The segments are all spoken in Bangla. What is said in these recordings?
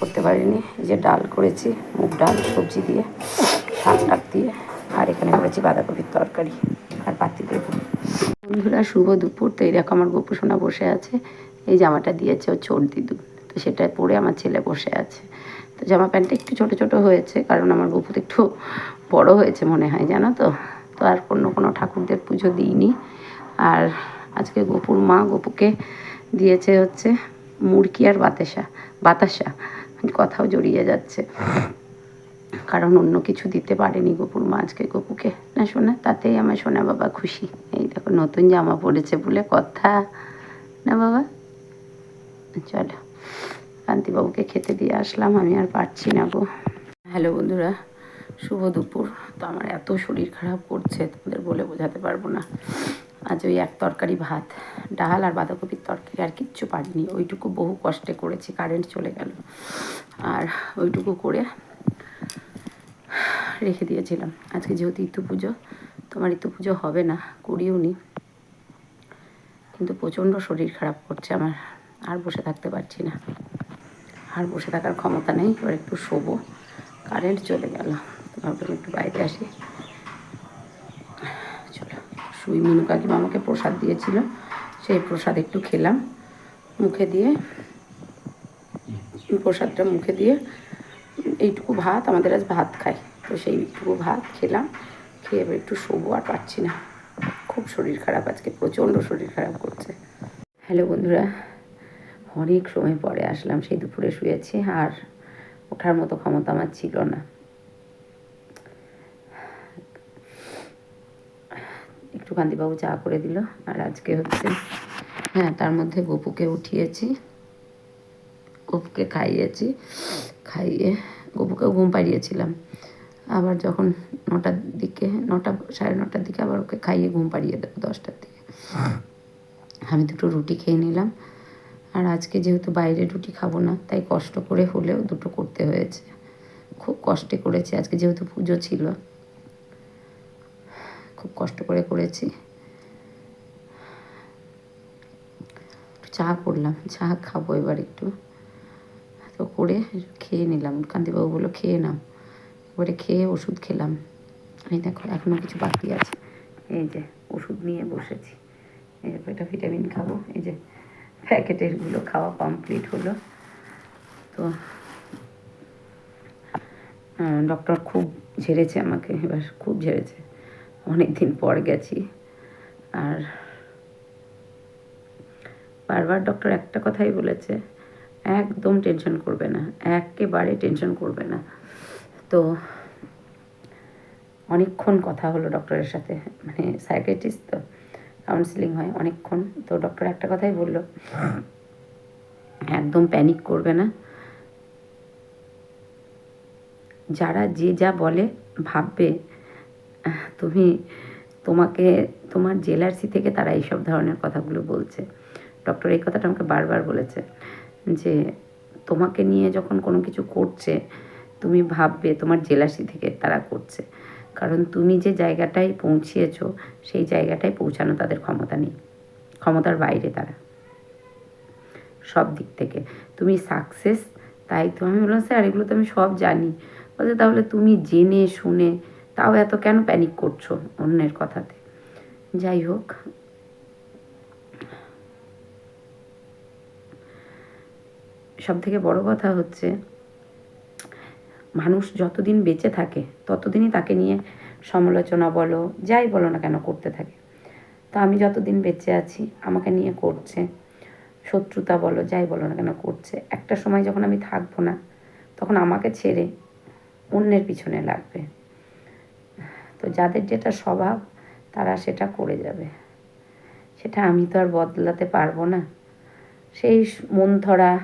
করতে পারিনি। যে ডাল করেছি, মুগ ডাল, সবজি দিয়ে, শাক টাক দিয়ে, আর এখানে করেছি বাঁধাকপির তরকারি আর পাতি দেবো বন্ধুরা, শুভ দুপুর। তো দেখো আমার গোপুসোনা বসে আছে। এই জামাটা দিয়েছে ও ছোট দিদু। তো সেটা পরে আমার ছেলে বসে আছে। তো জামা প্যান্টটা একটু ছোট ছোট হয়েছে, কারণ আমার গপু তো একটু বড় হয়েছে মনে হয়, জানো তো? তো আর কোনো কোনো ঠাকুরদের পুজো দিইনি। আর আজকে গপুর মা গপুকে দিয়েছে হচ্ছে মুরকি আর বাতাসা বাতাসা। কথাও জড়িয়ে যাচ্ছে। কারণ অন্য কিছু দিতে পারেনি গপুর মা আজকে গপুকে। না শোনা, তাতেই আমার সোনা বাবা খুশি। এই দেখো, নতুন জামা পড়েছে বলে কথা। না বাবা? চলো, কান্তিবাবুকে খেতে দিয়ে আসলাম, আমি আর পারছি না গো। হ্যালো বন্ধুরা, শুভ দুপুর। তো আমার এত শরীর খারাপ করছে, তোমাদের বলে বোঝাতে পারব না। আজ ওই এক তরকারি ভাত, ডাল আর বাঁধাকপির তরকারি আর কিচ্ছু পারিনি। ওইটুকু বহু কষ্টে করেছি কারেন্ট চলে গেল। আর ওইটুকু করে রেখে দিয়েছিলাম। আজকে যেহেতু ইতু পুজো, তোমার ইতু পুজো হবে না, করিও নি। কিন্তু প্রচণ্ড শরীর খারাপ করছে আমার, আর বসে থাকতে পারছি না। আর বসে থাকার ক্ষমতা নেই, এবার একটু শোবো। কারেন্ট চলে গেল। তো ভাবলাম একটু বাইরে আসি। সুই মিনু কাকিমা আমাকে প্রসাদ দিয়েছিল, সেই প্রসাদ একটু খেলাম। মুখে দিয়ে, প্রসাদটা মুখে দিয়ে, এইটুকু ভাত, আমাদের আজ ভাত খাই। তো সেইটুকু ভাত খেলাম, খেয়ে এবার একটু শোবো আর পারছি না। খুব শরীর খারাপ আজকে, প্রচণ্ড শরীর খারাপ করছে। হ্যালো বন্ধুরা, অনেক সময় পরে আসলাম, সেই দুপুরে শুয়েছি, আর ওঠার মতো ক্ষমতা আমার ছিল না। একটু কান্তিবাবু চা করে দিল, আর আজকে হচ্ছে হ্যাঁ তার মধ্যে গপুকে উঠিয়েছি, গপুকে খাইয়েছি, খাইয়ে গপুকেও ঘুম পাড়িয়েছিলাম। আবার যখন নটার দিকে, নটা, সাড়ে নটার দিকে আবার ওকে খাইয়ে ঘুম পাড়িয়ে দেবো দশটার দিকে। আমি দুটো রুটি খেয়ে নিলাম, আর আজকে যেহেতু বাইরে রুটি খাব না, তাই কষ্ট করে হলেও দুটো করতে হয়েছে। খুব কষ্টে করেছি, আজকে যেহেতু পুজো ছিল খুব কষ্ট করে করেছি। চা করলাম, চা খাব এবার একটু। তো করে খেয়ে নিলাম। কান্তিবাবু বলল, খেয়ে নাও। এবারে খেয়ে ওষুধ খেলাম। এই দেখো এখনও কিছু বাকি আছে। এই যে, ওষুধ নিয়ে বসেছি। এই এরপর এটা ভিটামিন খাব। এই যে, প্যাকেটেরগুলো খাওয়া কমপ্লিট হলো। তো ডক্টর খুব ঝেড়েছে আমাকে, এবার খুব ঝেড়েছে। অনেক দিন পর গেছি। আর বারবার ডক্টর একটা কথাই বলেছে, একদম টেনশন করবে না, একেবারে টেনশন করবে না। তো অনেকক্ষণ কথা হলো ডক্টরের সাথে মানে সাইকেটিস্ট তো কাউন্সিলিং হয় অনেকক্ষণ। তো ডক্টর একটা কথাই বলল, একদম প্যানিক করবে না। যারা যে যা বলে, ভাববে তুমি তোমাকে, তোমার জেলার্সি থেকে তারা এইসব ধরনের কথাগুলো বলছে। ডক্টর এই কথাটা আমাকে বারবার বলেছে যে তোমাকে নিয়ে যখন কোনো কিছু করছে, তুমি ভাববে তোমার জেলাসি থেকে তারা করছে। কারণ তুমি যে জায়গাটায় পৌঁছিয়েছ, সেই জায়গাটায় পৌঁছানো তাদের ক্ষমতা নেই। ক্ষমতার বাইরে তারা। সব দিক থেকে। তুমি সাকসেস তাই তো আমি বললাম, স্যার, এগুলো তো আমি সব জানি। বলছে, তাহলে তুমি জেনে শুনে তাও এত কেন প্যানিক করছ অন্যের কথাতে? যাই হোক। সব থেকে বড় কথা হচ্ছে, মানুষ যতদিন বেঁচে থাকে, ততদিনই তাকে নিয়ে সমালোচনা বলো, যাই বলো না কেন করতে থাকে। তো আমি যতদিন বেঁচে আছি, আমাকে নিয়ে করছে, শত্রুতা বলো, যাই বলো না কেন করছে। একটা সময় যখন আমি থাকব না, তখন আমাকে ছেড়ে অন্যের পিছনে লাগবে। তো যাদের যেটা স্বভাব, তারা সেটা করে যাবে। সেটা আমি তো আর বদলাতে পারব না। সেই মন ধরা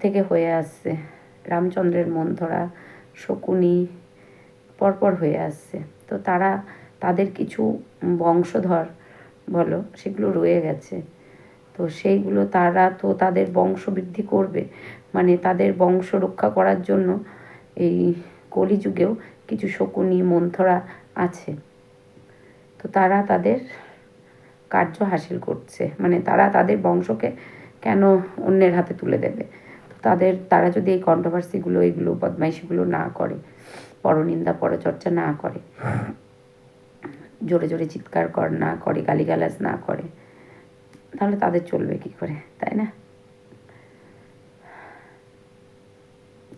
থেকে হয়ে আসছে। রামচন্দ্রের মন ধরা শকুনি পরপর হয়ে আসছে। তো তারা, তাদের কিছু বংশধর বলো, সেগুলো রয়ে গেছে। তো সেইগুলো তারা তো তাদের বংশ বৃদ্ধি করবে। মানে তাদের বংশ রক্ষা করার জন্য এই কলিযুগেও কিছু শকুনি, মন্থরা আছে। তো তারা তাদের কার্য হাসিল করছে। মানে তারা তাদের বংশকে কেন অন্যের হাতে তুলে দেবে? তো তাদের, তারা যদি এই কন্ট্রোভার্সিগুলো এইগুলো, বদমাইশিগুলো না করে, পরনিন্দা, পরচর্চা না করে, জোরে জোরে চিৎকার কর, না করে, গালিগালাজ না করে, তাহলে তাদের চলবে কি করে? তাই না?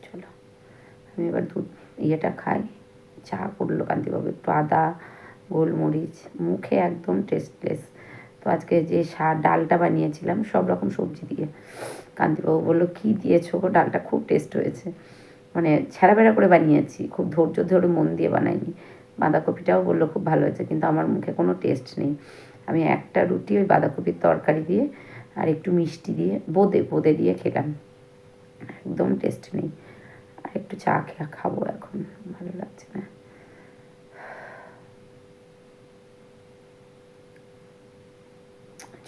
চলো, আমি এবার দুধ ইয়েটা খাই। চা করল কান্তিবাবু আদা, গোলমরিচ, মুখে একদম টেস্টলেস তো আজকে যে সার ডালটা বানিয়েছিলাম, সব রকম সবজি দিয়ে। কান্তিবাবু বলল, কী দিয়েছ গো? ডালটা খুব টেস্ট হয়েছে। মানে ছেঁড়া বেড়া করে বানিয়েছি, খুব ধৈর্য ধরে মন দিয়ে বানাইনি। বাঁধাকপিটাও বলল, খুব ভালো হয়েছে। কিন্তু আমার মুখে কোনো টেস্ট নেই। আমি একটা রুটি ওই বাঁধাকপির তরকারি দিয়ে আর একটু মিষ্টি দিয়ে, বোঁদে বোঁদে দিয়ে খেলাম। একদম টেস্ট নেই। আর একটু চা খেয়ে খাব এখন, ভালো লাগছে না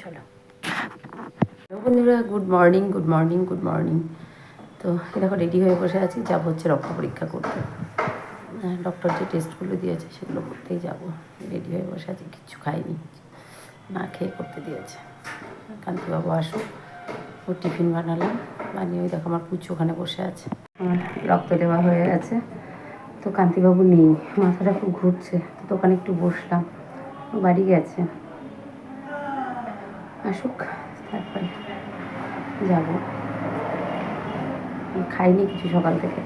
চলো। বন্ধুরা good morning good morning good morning তো দেখো রেডি হয়ে বসে আছি, যাব হচ্ছে রক্ত পরীক্ষা করতে। ডক্টর যে টেস্টগুলো দিয়েছে সেগুলো করতেই যাব। রেডি হয়ে বসে আছি কিচ্ছু খাইনি, না খেয়ে করতে দিয়েছে। কান্তিবাবু আসুক, ও টিফিন বানালাম। বানিয়ে ওই দেখো আমার পুচু ওখানে বসে আছে। আমার রক্ত দেওয়া হয়ে গেছে। তো কান্তিবাবু নেই, মাথাটা খুব ঘুরছে। তো দোকানে একটু বসলাম। বাড়ি গেছে। আসুক, তারপরে যাব। খাইনি কিছু সকাল থেকে।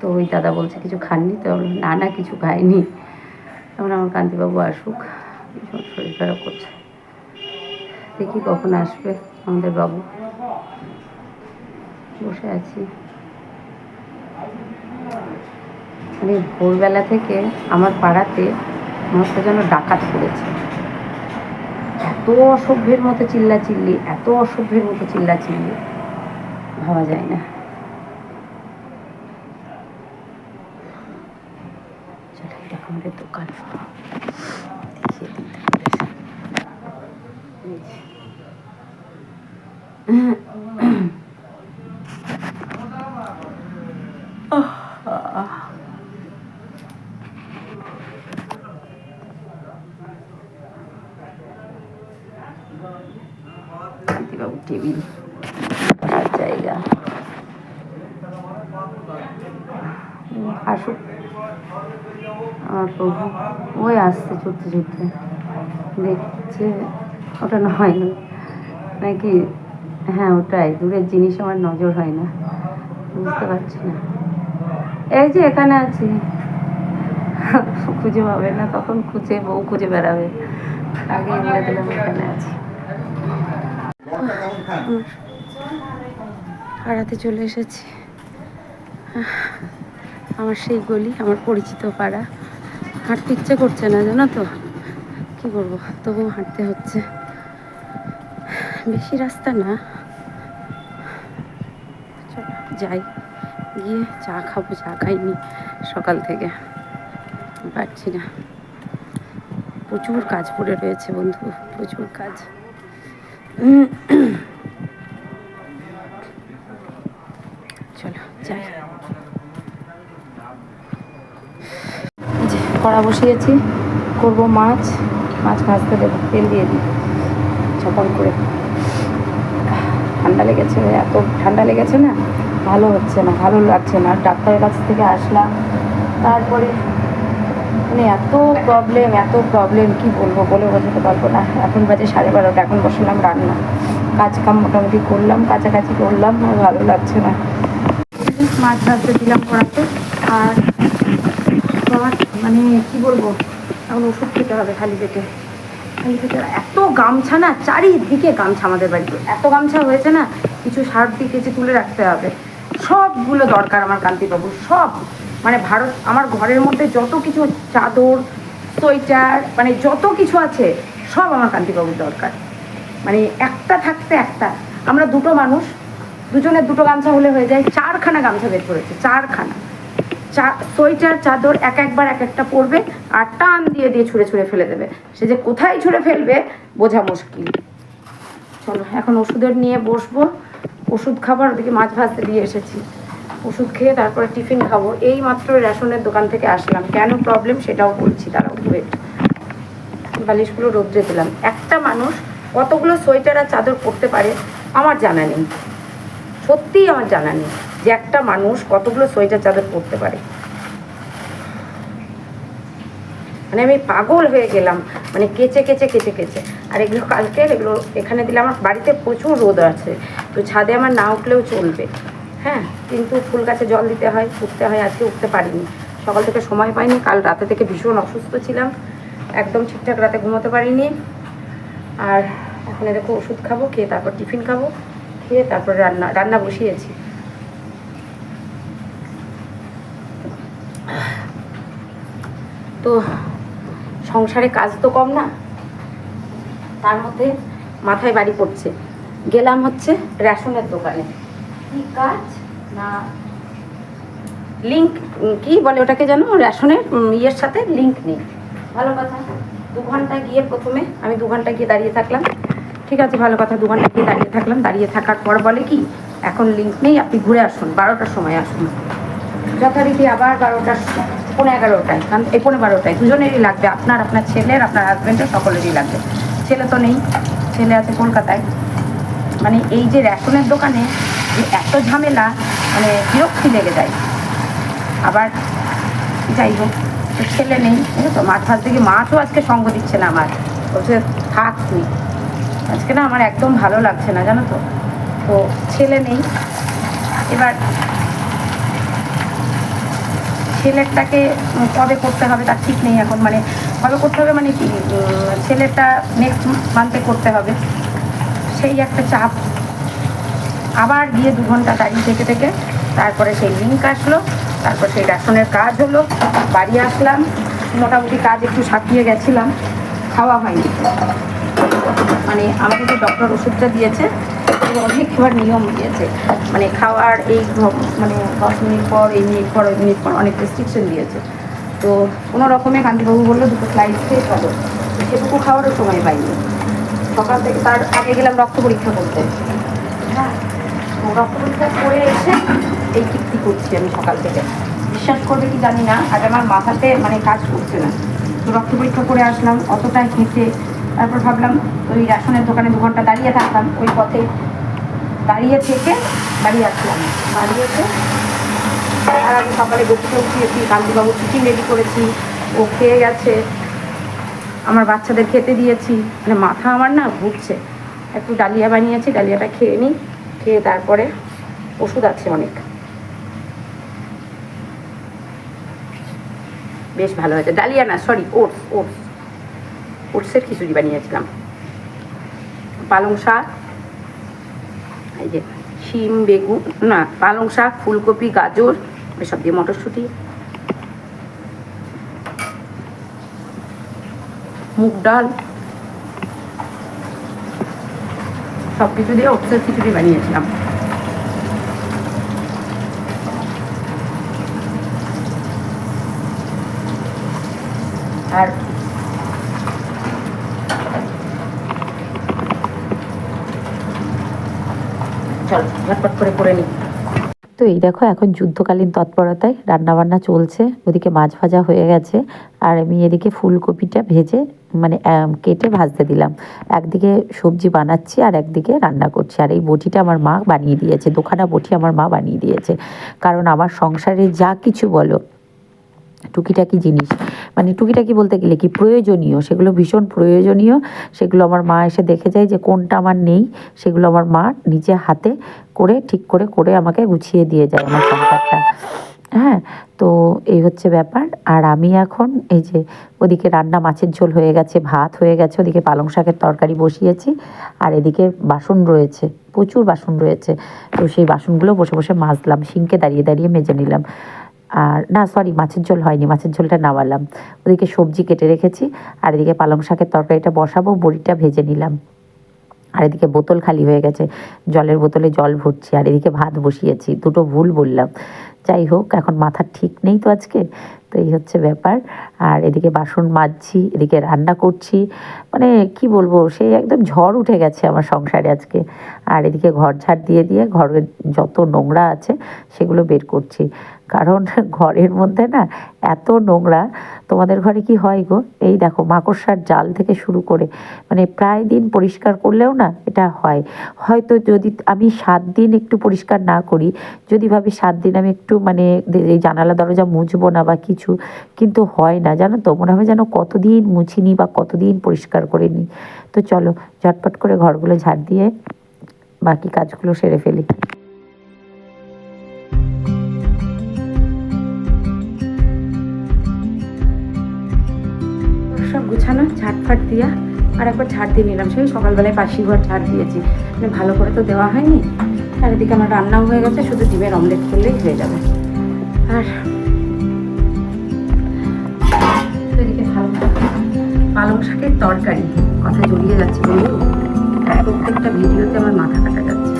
তো ওই দাদা বলছে কিছু খাননি, তো না না, কিছু খাইনি। তখন আমার কান্তিবাবু আসুক, ভীষণ শরীর খারাপ করছে। দেখি কখন আসবে আমাদের বাবু। বসে আছি। মানে ভোরবেলা থেকে আমার পাড়াতে হচ্ছে যেন ডাকাত পড়েছে। এত অসভ্যের মতো চিল্লা চিল্লি এত অসভ্যের মতো চিল্লা চিল্লি ভাবা যায় না। দোকান। এই যে। কান্তিবাবু টেবিল জায়গা। আসুক। আমার প্রভু। ওই আসছে ছুটতে ছুটতে। দেখছে। ওটা না। নয় নাকি? হ্যাঁ ওটাই। দূরের জিনিস আমার নজর হয় না। বুঝতে পারছি না। এই যে এখানে আছি। খুঁজে পাবে না, তখন খুঁজে বউ খুঁজে বেড়াবে। আগে এখানে আছি। পাড়াতে চলে এসেছি। আমার সেই গলি, আমার পরিচিত পাড়া। হাঁটতে ইচ্ছে করছে না, জানো তো? কি করব তবুও হাঁটতে হচ্ছে। বেশি রাস্তা না। যাই। গিয়ে চা খাব, চা খাইনি সকাল থেকে। পারছি না। প্রচুর কাজ পড়ে রয়েছে বন্ধু, প্রচুর কাজ। যাই। কড়া বসিয়েছি, করব মাছ। মাছ ভাজতে দেবো, তেল দিয়ে দিই। চপল করে। ঠান্ডা লেগেছে, এত ঠান্ডা লেগেছে না, ভালো হচ্ছে না, ভালো লাগছে না। ডাক্তারের কাছ থেকে আসলাম, তারপরে মানে এত প্রবলেম এত প্রবলেম কি বলব? বলে বোঝাতে পারব না। এখন বাজে সাড়ে বারোটা, এখন বসলাম রান্না। কাজ কাম মোটামুটি করলাম, কাছাকাছি করলাম, আর ভালো লাগছে না। মাছ ভাজতে দিলাম কড়াতে, আর মাছ মানে কি বলব? এখন ওষুধ খেতে হবে খালি পেটে। খালি পেটে এত গামছা না, চারিদিকে গামছা আমাদের বাড়িতে। এত গামছা হয়েছে না, কিছু সার দিয়ে কেচে তুলে রাখতে হবে। সবগুলো দরকার আমার কান্তিবাবু সব। মানে ভারত, আমার ঘরের মধ্যে যত কিছু চাদর, সোয়েটার মানে যত কিছু আছে, সব আমার কান্তিবাবুর দরকার। মানে একটা থাকতে একটা। আমরা দুটো মানুষ, দুজনের দুটো গামছা হলে হয়ে যায়। চারখানা গামছা বের করেছে, চারখানা। চা, সোয়েটার, চাদর এক একবার এক একটা পরবে আর টান দিয়ে দিয়ে ছুঁড়ে ছুঁড়ে ফেলে দেবে। সে যে কোথায় ছুঁড়ে ফেলবে, বোঝা মুশকিল। চলো, এখন ওষুধের নিয়ে বসবো। ওষুধ খাবার ওদিকে মাছ ভাজতে দিয়ে এসেছি। ওষুধ খেয়ে তারপরে টিফিন খাব এই মাত্র রেশনের দোকান থেকে আসলাম। কেন প্রবলেম সেটাও বলছি তারাও ওয়েট বালিশগুলো রোদ্রে দিলাম। একটা মানুষ কতগুলো সোয়েটার আর চাদর পরতে পারে আমার জানা নেই। সত্যিই আমার জানা নেই যে একটা মানুষ কতগুলো সোয়েটার চাদর পরতে পারে। মানে আমি পাগল হয়ে গেলাম। মানে কেচে কেচে কেচে কেচে। আর এগুলো কালকে এগুলো এখানে দিলে আমার বাড়িতে প্রচুর রোদ আছে। তো ছাদে আমার না উঠলেও চলবে। হ্যাঁ কিন্তু ফুল গাছে জল দিতে হয় উঠতে হয়, আজকে উঠতে পারিনি। সকাল থেকে সময় পাইনি, কাল রাতে থেকে ভীষণ অসুস্থ ছিলাম। একদম ঠিকঠাক রাতে ঘুমোতে পারিনি। আর এখন দেখো ওষুধ খাব, খেয়ে তারপর টিফিন খাব, খেয়ে তারপর রান্না রান্না বসিয়েছি। তো সংসারে কাজ তো কম না, তার মধ্যে মাথায় বাড়ি পড়ছে। গেলাম হচ্ছে রেশনের দোকানে। কি কাজ? না লিঙ্ক কি বলে ওটাকে যেন? রেশনের ইয়ের সাথে লিঙ্ক নেই। ভালো কথা। দু ঘণ্টা গিয়ে প্রথমে আমি দু ঘণ্টা গিয়ে দাঁড়িয়ে থাকলাম। ঠিক আছে, ভালো কথা, দু ঘণ্টা গিয়ে দাঁড়িয়ে থাকলাম। দাঁড়িয়ে থাকার পর বলে কি, এখন লিঙ্ক নেই, আপনি ঘুরে আসুন, বারোটার সময় আসুন। যথারীতি আবার বারোটার পনেরো এগারোটায়, কারণ এই পনেরো বারোটায় দুজনেরই লাগবে, আপনার আপনার ছেলের, আপনার হাজব্যান্ডের সকলেরই লাগবে। ছেলে তো নেই, ছেলে আছে কলকাতায়। মানে এই যে রেশনের দোকানে এত ঝামেলা মানে বিরক্তি লেগে যায়। আবার যাই হোক ছেলে নেই তো মাছ ভাজ থেকে মাছও আজকে সঙ্গ দিচ্ছে না আমার। বলছে থাক তুই। আজকে না আমার একদম ভালো লাগছে না জানো তো। তো ছেলে নেই। এবার ছেলেরটাকে কবে করতে হবে তার ঠিক নেই এখন। মানে কবে করতে হবে মানে কি উম, ছেলেরটা নেক্সট মান্থে করতে হবে। সেই একটা চাপ আবার গিয়ে দু ঘণ্টা দাঁড়িয়ে থেকে থেকে তারপরে সেই লিঙ্ক আসলো, তারপর সেই রেশনের কাজ হলো, বাড়ি আসলাম, মোটামুটি কাজ একটু সাকিয়ে গেছিলাম, খাওয়া হয়নি। মানে আমাকে যে ডক্টর ওষুধটা দিয়েছে অনেক এবার নিয়ম দিয়েছে মানে খাওয়ার এই মানে দশ মিনিট পর, এই মিনিট পর, ওই মিনিট পর অনেক রেস্ট্রিকশন দিয়েছে। তো কোনো রকমে কান্তিবাবু বলল, দুটো স্লাইড খেয়ে চলো সেটুকু খাওয়ারও সময় পাইনি। সকাল থেকে তার, আগে গেলাম রক্ত পরীক্ষা করতে। রক্ত পরীক্ষা করে এসে এই কীর্তি করছি আমি সকাল থেকে। বিশ্বাস করবে কি জানি না, আজ আমার মাথাতে মানে কাজ করছে না। তো রক্ত পরীক্ষা করে আসলাম অতটা হেঁটে তারপর ভাবলাম ওই রেশনের দোকানে দু ঘণ্টা দাঁড়িয়ে থাকলাম ওই পথে দাঁড়িয়ে থেকে বাড়ি আসলাম। বাড়ি এসে আর আমি সকালে গপিতে উঠিয়েছি কান্তিবাবু টিফিন রেডি করেছি, ও খেয়ে গেছে, আমার বাচ্চাদের খেতে দিয়েছি। মানে মাথা আমার না ঘুরছে। একটু ডালিয়া বানিয়েছি, ডালিয়াটা খেয়ে নিই। খেয়ে তারপরে ওষুধ আছে অনেক। বেশ ভালো হয়েছে। ডালিয়া না সরি ওটস ওটস। ওটসের খিচুড়ি বানিয়েছিলাম। পালং শাক, এই যে শিম, বেগুন, না, পালং শাক, ফুলকপি, গাজর, এসব দিয়ে মটরশুঁটি। মুগ ডাল। সব কিছু দিয়ে অপসের খিচুড়ি বানিয়েছিলাম। আর চল ঝটপট করে করে নিই তো এই দেখো, এখন যুদ্ধকালীন তৎপরতায় রান্নাবান্না চলছে, ওদিকে মাছ ভাজা হয়ে গেছে, আর আমি এদিকে ফুলকপিটা ভেজে মানে কেটে ভাজতে দিলাম। একদিকে সবজি বানাচ্ছি আর একদিকে রান্না করছি, আর এই বটিটা আমার মা বানিয়ে দিয়েছে দোকানা বটি আমার মা বানিয়ে দিয়েছে। কারণ আমার সংসারে যা কিছু বলো, টুকিটাকি জিনিস মানে টুকিটাকি বলতে গেলে কি প্রয়োজনীয়? সেগুলো ভীষণ প্রয়োজনীয়। সেগুলো আমার মা এসে দেখে যায় যে কোনটা আমার নেই। সেগুলো আমার মা নিজে হাতে করে, ঠিক করে করে আমাকে গুছিয়ে দিয়ে যায় আমার সংসারটা। হ্যাঁ তো এই হচ্ছে ব্যাপার। আর আমি এখন এই যে ওদিকে রান্না মাছের ঝোল হয়ে গেছে, ভাত হয়ে গেছে, ওদিকে পালং শাকের তরকারি বসিয়েছি। আর এদিকে বাসন রয়েছে, প্রচুর বাসন রয়েছে। তো সেই বাসনগুলো বসে বসে মাজলাম সিঙ্কে দাঁড়িয়ে দাঁড়িয়ে মেজে নিলাম। আর, না সরি মাছের ঝোল হয়নি, মাছের ঝোলটা নামালাম। ওদিকে সবজি কেটে রেখেছি, আর এদিকে পালং শাকের তরকারিটা বসাবো, বড়িটা ভেজে নিলাম। আর এদিকে বোতল খালি হয়ে গেছে, জলের বোতলে জল ভরছি, আর এদিকে ভাত বসিয়েছি, দুটো ভুল বললাম। যাই হোক, এখন মাথার ঠিক নেই তো আজকে, তো এই হচ্ছে ব্যাপার। আর এদিকে বাসন মাজছি, এদিকে রান্না করছি মানে কি বলব, সেই একদম ঝড় উঠে গেছে আমার সংসারে আজকে। আর এদিকে ঘর ঝাড় দিয়ে দিয়ে, ঘরের যত নোংরা আছে, সেগুলো বের করছি। কারণ ঘরের মধ্যে না এত নোংরা। তোমাদের ঘরে কি হয় গো? এই দেখো, মাকড়সার জাল থেকে শুরু করে মানে প্রায় দিন পরিষ্কার করলেও না এটা হয়। হয়তো যদি আমি সাত দিন একটু পরিষ্কার না করি, যদি ভাবি সাত দিন আমি একটু মানে এই জানালা দরজা মুছবো না বা কিছু, কিন্তু হয় না। জানো তো, মনে হয় যেন কতদিন মুছিনি বা কতদিন পরিষ্কার করে নিই তো চলো, ঝটপট করে ঘরগুলো ঝাড় দিয়ে বাকি কাজগুলো সেরে ফেলি। ঝাড়ফাট দিয়া আর একবার ঝাড় দিয়ে নিলাম। সেই সকালবেলায় পাশি ঘর ঝাড় দিয়েছি। মানে ভালো করে তো দেওয়া হয়নি। আর এদিকে আমার রান্নাও হয়ে গেছে, শুধু ডিমের অমলেট করলেই হয়ে যাবে। আর পালং শাকের তরকারি। কথা জড়িয়ে যাচ্ছে বন্ধু প্রত্যেকটা ভিডিওতে আমার মাথা কাটা যাচ্ছে।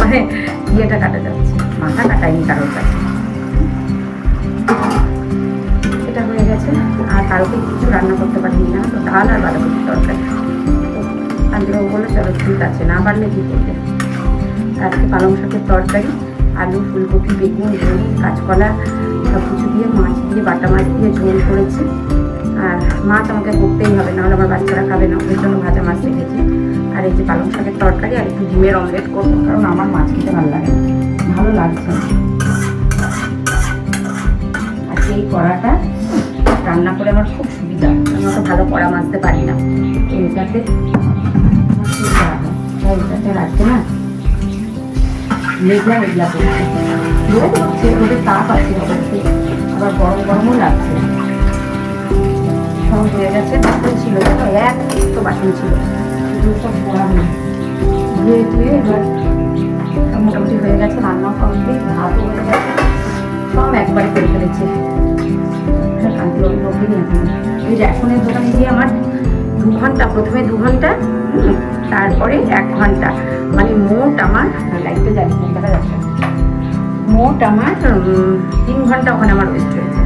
মানে ইয়েটা কাটা যাচ্ছে। মাথা কাটায়নি কারোর কাছে। আর কিছু রান্না করতে পারিনি না তো? ডাল আর বাঁধাকপির তরকারি। আন্টিবাবু বলল, চলো, ঠিক আছে, না পারলে কী করবে? আজকে পালং শাকের তরকারি, আলু, ফুলকপি, বেগুন ঝোল কাঁচকলা সব কিছু দিয়ে, মাছ দিয়ে, বাটা মাছ দিয়ে ঝোল করেছি। আর মাছ আমাকে করতেই হবে, নাহলে আমার বাচ্চারা খাবে না, ওদের জন্য ভাজা মাছ রেখেছি। আর এই যে পালং শাকের তরকারি আর একটু ডিমের অমলেট করব, কারণ আমার মাছ খেতে ভালো লাগে ভালো লাগছে। আর সেই কড়াটা রান্না করে আমার খুব সুবিধা আমি অত ভালো কড়া মাজতে পারি না। এইটাতে হয় রাখতে না মেঘলা মেঘলা করছে রোদ হচ্ছে রোদের তাপ আছে হচ্ছে আবার গরম গরমও লাগছে। সব হয়ে গেছে, বাসন ছিল এক তো বাসন ছিল। শুধু সব হলো ধুয়ে ধুয়ে এবার মোটামুটি হয়ে গেছে রান্না কমপ্লিট ভাতও হয়ে গেছে। সব একবারে করে ফেলেছি। এই রেশনের দোকানে গিয়ে আমার দু ঘণ্টা, প্রথমে দু ঘণ্টা তারপরে এক ঘণ্টা। মানে মোট আমার, লাইটটা জানি যাচ্ছে। মোট আমার তিন ঘণ্টা ওখানে আমার ওয়েস্ট হয়েছে।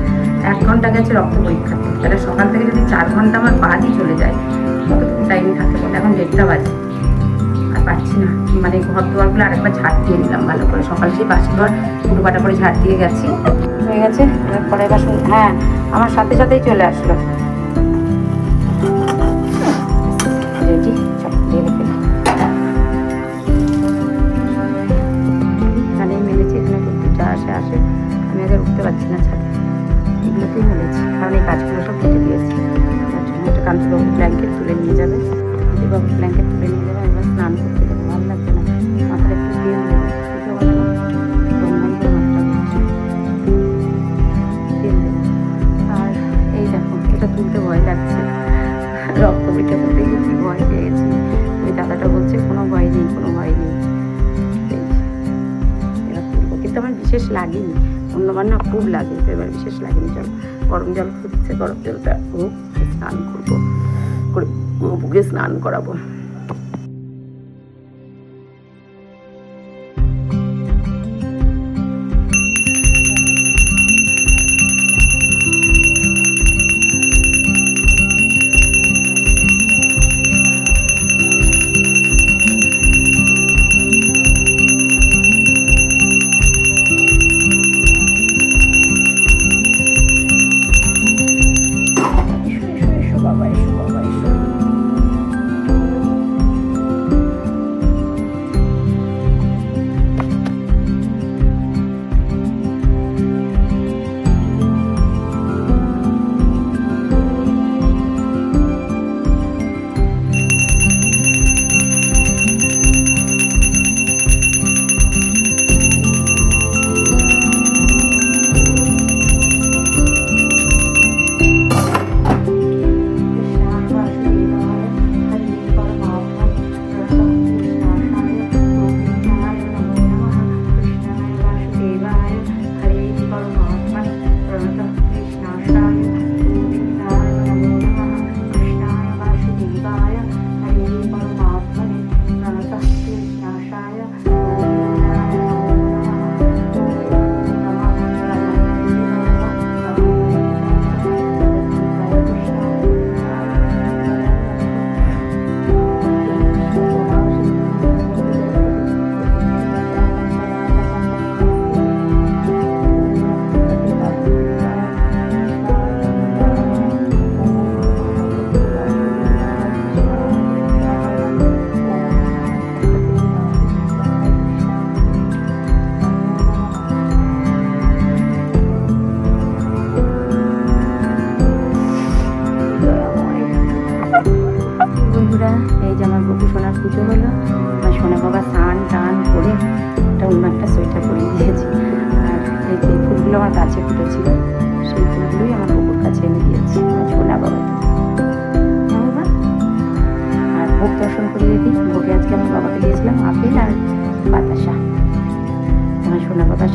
এক ঘণ্টা গেছে রক্ত পরীক্ষা। তাহলে সকাল থেকে যদি চার ঘণ্টা আমার বাদই চলে যায় কতটুকু টাইম থাকতে পারে এখন দেড়টা বাজে। পাচ্ছি না। মানে ঘর দুয়ারগুলো আরেকবার ঝাড় দিয়ে নিলাম ভালো করে। সকাল সেই বাসি ঘর, পুরো পাটা করে ঝাড় দিয়ে গেছি। হয়ে গেছে। পরে বাসন হ্যাঁ আমার সাথে সাথেই চলে আসলো। রেডি? যা আসে আসে। আমি আগে উঠতে পারছি না কাজগুলো সব কেটে দিয়েছি। তার জন্য একটা কান্তিবাবু ব্ল্যাঙ্কেট তুলে গরম জল ফুটছে গরম জলটা স্নান করব। করে বুকে স্নান করাবো।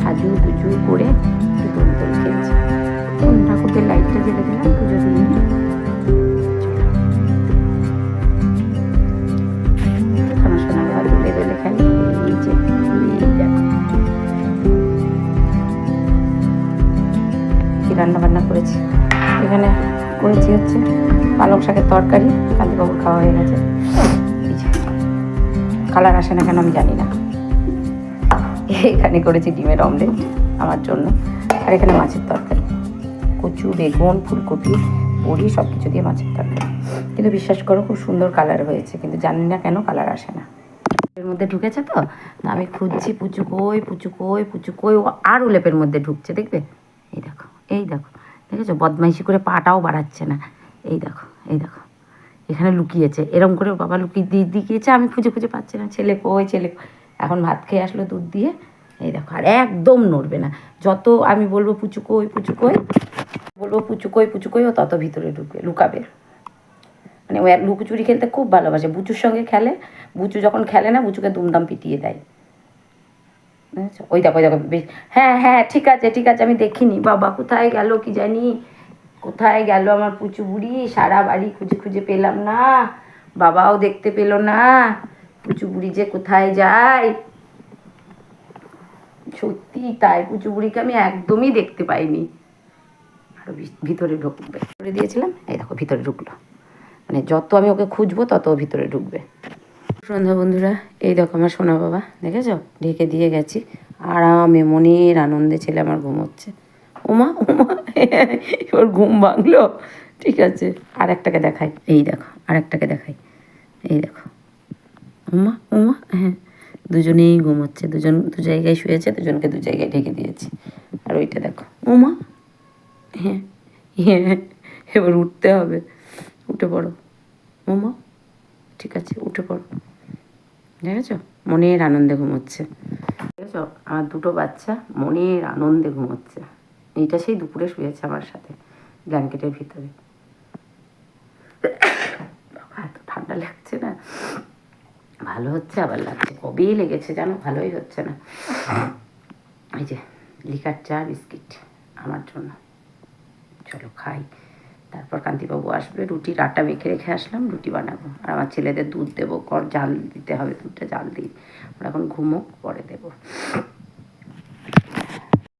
সাজু দুজু করে দোল দোল খেয়েছে। কোন ঠাকুরদের লাইটটা জেলে দিলাম, পুজো দিয়ে রান্না বান্না করেছি? এখানে করেছি হচ্ছে পালং শাকের তরকারি, কালীবাবুর খাওয়া হয়ে গেছে। কালার আসে না কেন আমি জানি না। এখানে করেছি ডিমের অমলেট আমার জন্য। আর এখানে মাছের তরকারি। কচু, বেগুন, ফুলকপি, বড়ি সব কিছু দিয়ে মাছের তরকারি। কিন্তু বিশ্বাস করো, খুব সুন্দর কালার হয়েছে। কিন্তু জানি না কেন কালার আসে না। এর মধ্যে ঢুকেছে তো? আমি খুঁজছি পুচু কই পুচু কই পুচু কই ও আরও লেপের মধ্যে ঢুকছে, দেখবে? এই দেখো এই দেখো। দেখেছ? বদমাইশি করে পাটাও বাড়াচ্ছে না। এই দেখো এই দেখো। এখানে লুকিয়েছে। এরম করে বাবা লুকিয়ে দিয়ে দিয়ে গিয়েছে আমি খুঁজে খুঁজে পাচ্ছি না। ছেলে কই ছেলে কই। এখন ভাত খেয়ে আসলো দুধ দিয়ে। এই দেখো, আর একদম নড়বে না। যত আমি বলব পুচু কই পুচু কই বলব পুচু কই পুচু ও তত ভিতরে ঢুকবে, লুকাবে। মানে ও লুকোচুরি খেলতে খুব ভালোবাসে। বুচুর সঙ্গে খেলে, বুচু যখন খেলে না, বুচুকে দুমদাম পিটিয়ে দেয়। ওই দেখো ওই দেখো হ্যাঁ হ্যাঁ ঠিক আছে ঠিক আছে, আমি দেখিনি। বাবা, কোথায় গেল কি জানি? কোথায় গেল আমার পুচু বুড়ি সারা বাড়ি খুঁজে খুঁজে পেলাম না। বাবাও দেখতে পেল না। পুচু বুড়ি যে কোথায় যায়? সত্যি তাই পুচু বুড়িকে আমি একদমই দেখতে পাইনি। আরও ভিতরে ঢুকবে। করে দিয়েছিলাম? এই দেখো, ভিতরে ঢুকলো। মানে যত আমি ওকে খুঁজবো, তত ভিতরে ঢুকবে। সন্ধ্যা বন্ধুরা, এই দেখো আমার সোনা বাবা, দেখেছ? ঢেকে দিয়ে গেছি। আরামে, মনের আনন্দে ছেলে আমার ঘুমোচ্ছে। ওমা ওমা, এবার ঘুম ভাঙলো। ঠিক আছে আর একটাকে দেখাই। এই দেখো আর একটাকে দেখাই। এই দেখো। উমা উমা হ্যাঁ। দুজনেই ঘুমোচ্ছে, দুজন দু জায়গায় শুয়েছে, দুজনকে দু জায়গায় ঢেকে দিয়েছি। আর ওইটা দেখো, উমা হ্যাঁ হ্যাঁ এবার উঠতে হবে। উঠে পড়ো। উমা, ঠিক আছে, উঠে পড়ো। দেখেছ? মনের আনন্দে ঘুমোচ্ছে। দেখেছ? আমার দুটো বাচ্চা মনের আনন্দে ঘুমোচ্ছে। এইটা সেই দুপুরে শুয়েছে আমার সাথে, ব্ল্যাঙ্কেটের ভিতরে। এত ঠান্ডা লাগছে না। ভালো হচ্ছে, আবার লাগছে। কবেই লেগেছে, জানো? ভালোই হচ্ছে না। এই যে, লিকার চা, বিস্কিট, আমার জন্য। চলো, খাই। তারপর কান্তিবাবু আসবে রুটির আটা মেখে রেখে আসলাম, রুটি বানাবো। আর আমার ছেলেদের দুধ দেবো, কর, জাল দিতে হবে, দুধটা জাল দিই। ওরা এখন ঘুমোক, পরে দেবো।